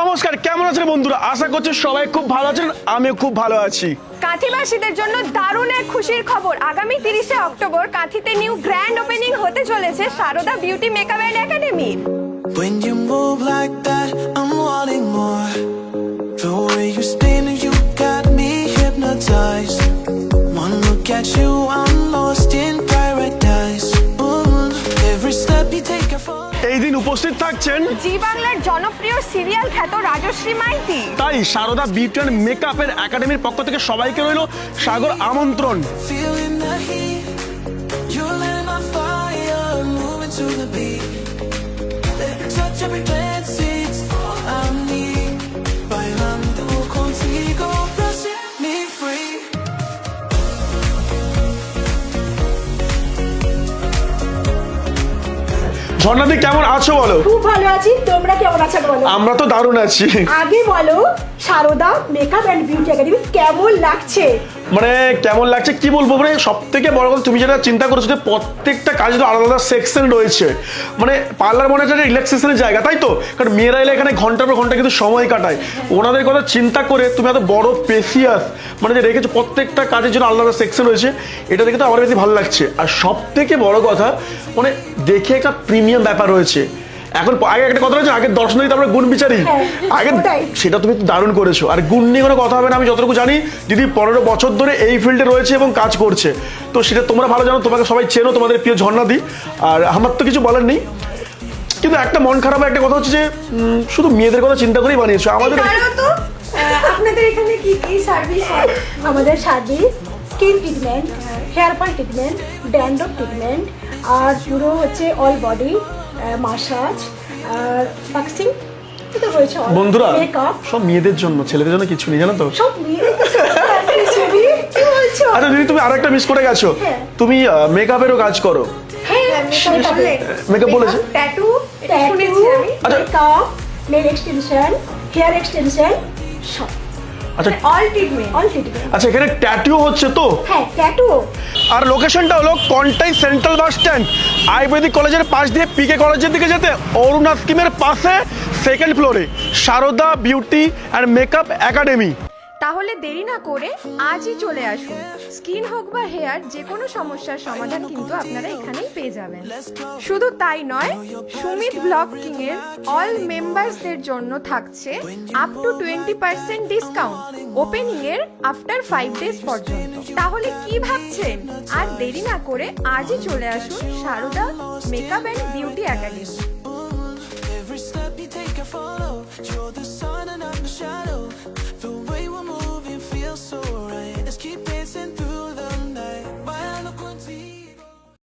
নমস্কার কেমন আছেন বন্ধুরা? আশা করছি সবাই খুব ভালো আছেন আমিও খুব ভালো আছি। কাঁথিবাসীদের জন্য দারুণ এক খুশির খবর। আগামী তিরিশে অক্টোবর কাঁথিতে নিউ গ্র্যান্ড ওপেনিং হতে চলেছে সারদা বিউটি মেকআপ অ্যান্ড একাডেমির। এই দিন উপস্থিত থাকছেন জি বাংলার জনপ্রিয় সিরিয়াল খ্যাত রাজশ্রী মাইতি। তাই সারদা বিউটি অ্যান্ড মেকআপের একাডেমির পক্ষ থেকে সবাইকে রইল সাগর আমন্ত্রণ। The heat. ঝর্ণাদি কেমন আছো বলো? খুব ভালো আছি। তোমরা কেমন আছো বলো? আমরা তো দারুণ আছি। আগে বলো Sarada makeup and beauty academy কেমন লাগছে? মানে কেমন লাগছে? কি বলব? মানে সব থেকে বড় কথা, তুমি যেটা চিন্তা করেছ যে প্রত্যেকটা কাজের আলাদা আলাদা সেকশন রয়েছে। মানে পার্লার মনে হচ্ছে রিল্যাক্সেশনের জায়গা, তাই তো? কারণ মেয়েরা এলে এখানে ঘণ্টার পর ঘণ্টা কিন্তু সময় কাটায়। ওনাদের কথা চিন্তা করে তুমি এত বড় পেসিয়াস মানে যে রেখেছো প্রত্যেকটা কাজের জন্য আলাদা সেকশন রয়েছে, এটা দেখে তো আমার বেশি ভালো লাগছে। আর সব থেকে বড় কথা মানে দেখে একটা প্রিমিয়াম ব্যাপার রয়েছে। এখন আগে একটা কথা রয়েছে আগে দর্শন দিতে আমরা গুণ বিচারি। হ্যাঁ, আগে সেটা তুমি তো দারুণ করেছ। আর গুণ নিয়ে কোনো কথা হবে না আমি যতটুকু জানি দিদি পনেরো বছর ধরে এই ফিল্ডে রয়েছে এবং কাজ করছে তো সেটা তোমরা ভালো জানো তোমাকে সবাই চেনো তোমাদের প্রিয় ঝর্ণা দি আর আমার তো কিছু বলার নেই। কিন্তু একটা মন খারাপ একটা কথা হচ্ছে যে শুধু মেয়েদের কথা চিন্তা করেই বানিয়েছো আমাদের আপনাদের এখানে কি কি সার্ভিস হয়? আমাদের service skin treatment hair fall treatment dandruff treatment আর পুরো হচ্ছে অল বডি মাসাজ আর বাক্সিং বন্ধুরা সব মেয়েদের জন্য ছেলেদের জন্য কিছু নেই জানো তো? সব আচ্ছা দিদি তুমি আরেকটা মিস করে গেছো। হ্যাঁ। তুমি মেকআপেরও কাজ করো। হ্যাঁ মেকআপ বলেছে? ট্যাটু ট্যাটু শুনেছি আমি। আচ্ছা। Makeup nail extension hair extension সব। আচ্ছা অল ট্রিটমেন্ট অল ট্রিটমেন্ট আচ্ছা এখানে ট্যাটু হচ্ছে তো? হ্যাঁ ট্যাটু আর লোকেশনটা হলো Contai central bus stand ayurvedic কলেজের পাশ দিয়ে পিকে কলেজের দিকে যেতে অরুণা স্কিমের পাশে সেকেন্ড ফ্লোরে Sarada beauty and makeup academy তাহলে দেরি না করে আজই চলে আসুন। স্কিন হোক বা হেয়ার, যে কোনো সমস্যার সমাধান কিন্তু আপনারা এখানেই পেয়ে যাবেন। শুধু তাই নয়, সুমিত ব্লগ কিং এর অল মেম্বারসদের জন্য থাকছে up to twenty percent discount opening এর আফটার ফাইভ ডেজ পর্যন্ত। তাহলে কি ভাবছেন? আর দেরি না করে আজই চলে আসুন Sarada makeup and beauty academy